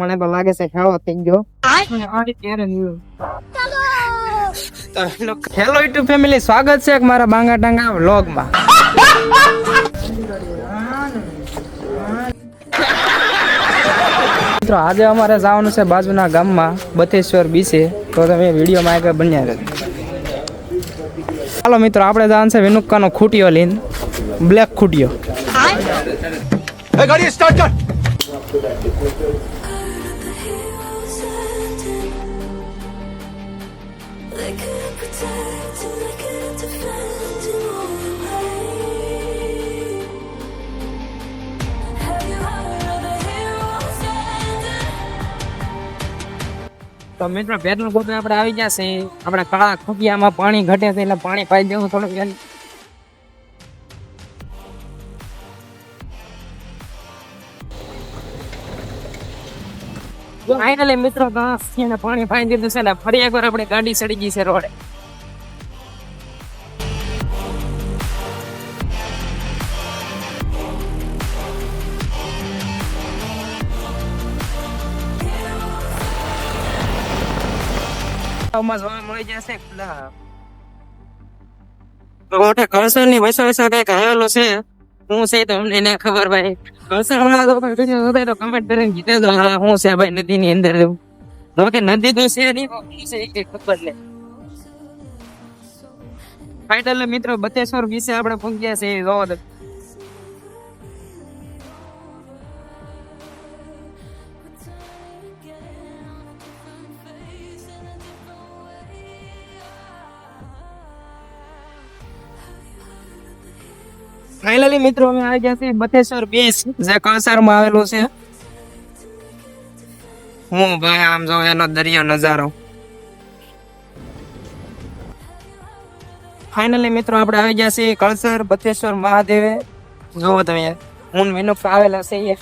મને તો લાગે છે ખેડો થઈ ગયો. હેલો. યુટ્યુબ ફેમિલી સ્વાગત છે મારા બાંગા ટાંગા વ્લોગમાં. મિત્રો આજે અમારે જવાનું છે બાજુના ગામમાં બથેશ્વર બીચે તો તમે વિડીયોમાં આગળ બન્યા રહેજો. ચાલો મિત્રો આપણે જવાનું છે વિનુક્કાનો ખૂટીઓ લઈને. બ્લેક ખૂટીઓ ગાડી સ્ટાર્ટ કર. તો મિત્રો પેટ્રોલ પંપ આપણે આવી ગયા છે આપણા કાળા ખોટિયામાં પાણી ઘટે છે એટલે પાણી પાઈ દેવું વેલ ફાઇનલી મિત્રો એને પાણી પાઈ દીધું છે ને ફરી એકવાર આપણે ગાડી ચડી ગઈ છે રોડે. આમાં જોવા મળી જશે પેલા કળસરની વૈસો વૈસો કંઈક આવેલો છે. હું છે તો અમને ના ખબર ભાઈ? કળસર વાળા તો video જોતા તો કમેન્ટ કરીને કીધે તો હા છે ભાઈ નદી ની અંદર એવું? તો કે નદી તો છે નહીં છે કઈ ખબર નહીં. ફાઇટલ મિત્રો બતેશ્વર વિશે આપણે પહોંચ્યા છે જોવો ફાઇનલી મિત્રો અમે આવી ગયા છીએ બથેશ્વર બીચ જે કળસારમાં આવેલું છે. હું ભાઈ આમ જો એનો દરિયો નજારો. ફાઇનલી મિત્રો આપણે આવી ગયા છીએ કળસર બથેશ્વર મહાદેવે. જોવો તમે હું વિનુપ આવેલા છે એ.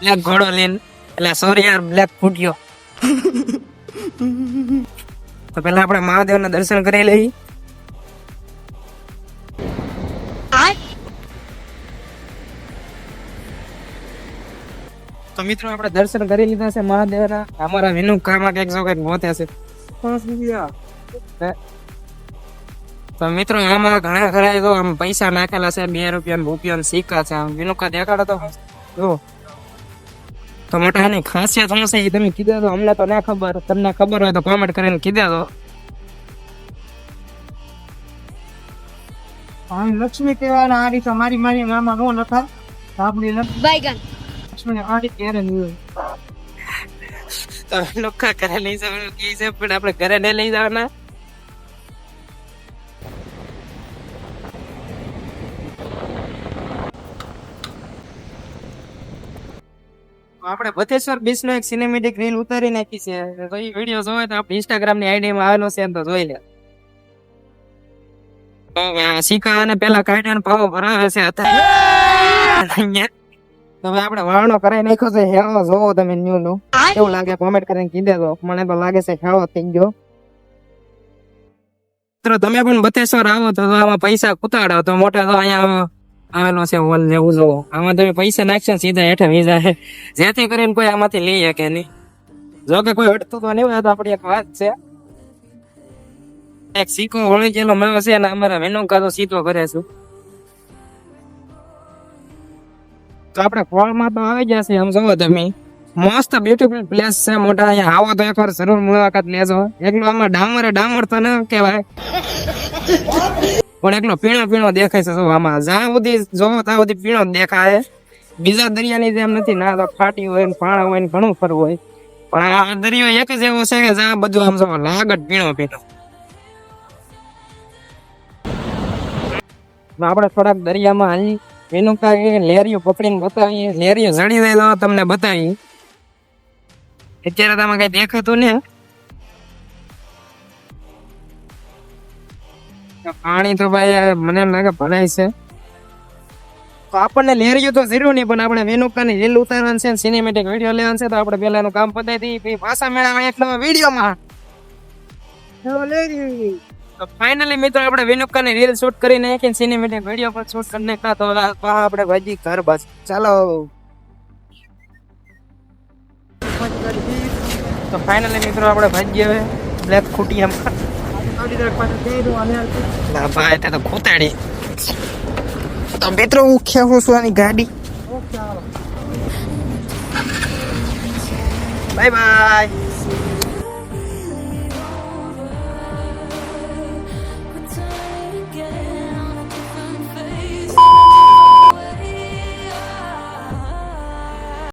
બ્લેક ઘોડો લઈને. એટલે સોરી યાર બ્લેક ફૂટ્યો. તો પેલા આપણે મહાદેવના દર્શન કરી લઈએ. તો મિત્રો આપણે દર્શન કરી લીધા છે મહાદેવના. અમારા વિનુ કામાં કંઈક જો કંઈક છે તો મિત્રો આમાં ઘણા ખરા તો આમ પૈસા નાખેલા છે બે રૂપિયા રૂપિયા સિક્કા છે. આમ વિનુકા દેખાડો તો. જો. તો મોટા એની ખાસિયત શું છે એ તમે કીધા તો અમને તો ના ખબર. તમને ખબર હોય તો કોમેન્ટ કરીને કીધા તો. લક્ષ્મી કહેવાના આ રીતે મારી મારી મામા નો લખા આપણી લક્ષ્મી આડી ક્યારે નહીં તમે લોકો ઘરે લઈ જવાનું કે છે, પણ આપણે ઘરે નહીં લઈ જવાના. આપણે ભતેશ્વર બીચ નો એક સિનેમેટિક રીલ ઉતારી નાખી છે. તો એ વીડિયો જોવે તો આપણે ઇન્સ્ટાગ્રામની આઈડી માં આવેલો છે, તો જોઈ લે. શીખા અને પેલા કાઢ્યા ભાવ ભરાવે છે અત્યારે. અહીંયા તો હવે આપણે વાળનો કરાઈ નાખ્યો છે હેળો જોવો તમે ન્યુ નું કેવું લાગે કોમેન્ટ કરીને કીધે તો મને તો લાગે છે હેળો થઈ ગયો. મિત્રો તમે પણ બતેશ્વર આવો તો આમાં પૈસા કુતાડો તો મોટા તો અહીંયા આવેલો છે હોલ જેવું જોવો. આમાં તમે પૈસા નાખશો સીધા હેઠે વીજા છે જેથી કરીને કોઈ આમાંથી લઈ શકે નહીં. જો કે કોઈ હટતું તો નહીં હોય તો આપણી એક વાત છે. એક સિક્કો વળી ગયેલો મેળો છે અને અમારા મેનો તો સીધો કરે છું. તો આપણે ફળમાં તો આવી જશે આમ જોવો તમે. મસ્ત બ્યુટીફુલ પ્લેસ છે મોટા, અહીંયા આવો તો એકવાર જરૂર મુલાકાત લેજો. એકલો આમાં ડામર ડામર તો ન કહેવાય. પણ એકલો પીણો પીણો દેખાય છે જો આમાં. જ્યાં સુધી જોવો ત્યાં સુધી પીણો દેખાય. બીજા દરિયાની જેમ નથી, ના તો ફાટી હોય ને પાણા હોય ને ઘણું ફરવું હોય. પણ આ દરિયો એક જ એવો છે કે જ્યાં બધું આમ જો લાગત પીણો પીણો. આપણે થોડાક દરિયામાં હાલી. એનું કાંઈ લેરીઓ પકડીને બતાવીએ લેરીઓ જડી જાય તમને બતાવી. અત્યારે તમે કઈ દેખાતું ને પાણી તો ભાઈ મને એમ લાગે ભરાય છે. તો આપણને લેરિયો તો જરૂર નહીં, પણ આપણે વેનુકાની રીલ ઉતારવાનું છે સિનેમેટિક વીડિયો લેવાનું છે, તો આપણે પેલા કામ પતાવી દઈએ. પછી મેળવવા એટલે વિડીયોમાં. તો ફાઇનલી મિત્રો આપણે વિનુકાની રીલ શૂટ કરી નાખીને સિનેમેટિક વીડિયો પર શૂટ કરી નાખતા તો આપણે ભાજી ઘર બસ. ચાલો. તો ફાઇનલી મિત્રો આપણે ભાગીએ હવે. બ્લેક ખૂટિયામાં ના ભાઈ તે તો ખૂતાડી. તો મિત્રો હું ખેવું છું આની ગાડી. Bye bye